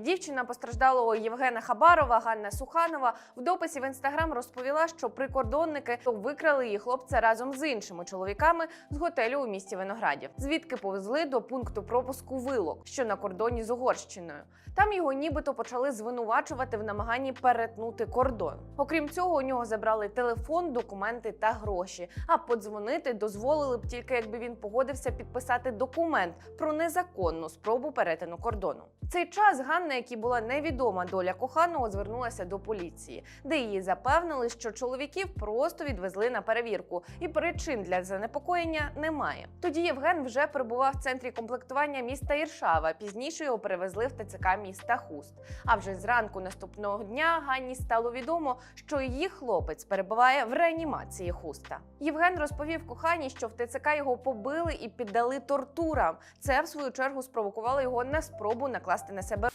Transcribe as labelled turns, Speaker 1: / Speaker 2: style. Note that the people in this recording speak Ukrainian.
Speaker 1: Дівчина постраждалого Євгена Хабарова, Ганна Суханова в дописі в інстаграм розповіла, що прикордонники викрали її хлопця разом з іншими чоловіками з готелю у місті Виноградів, звідки повезли до пункту пропуску Вилок, що на кордоні з Угорщиною. Там його нібито почали звинувачувати в намаганні перетнути кордон. Окрім цього, у нього забрали телефон, документи та гроші. А подзвонити дозволили б тільки, якби він погодився підписати документ про незаконну спробу перетину кордону. Цей час Ганна, якій була невідома доля коханого, звернулася до поліції, де її запевнили, що чоловіків просто відвезли на перевірку, і причин для занепокоєння немає. Тоді Євген вже перебував в центрі комплектування міста Іршава. Пізніше його перевезли в ТЦК міста Хуст. А вже зранку наступного дня Ганні стало відомо, що її хлопець перебуває в реанімації хуста. Євген розповів коханій, що в ТЦК його побили і піддали тортурам. Це в свою чергу спровокувало його на спробу накласти на себе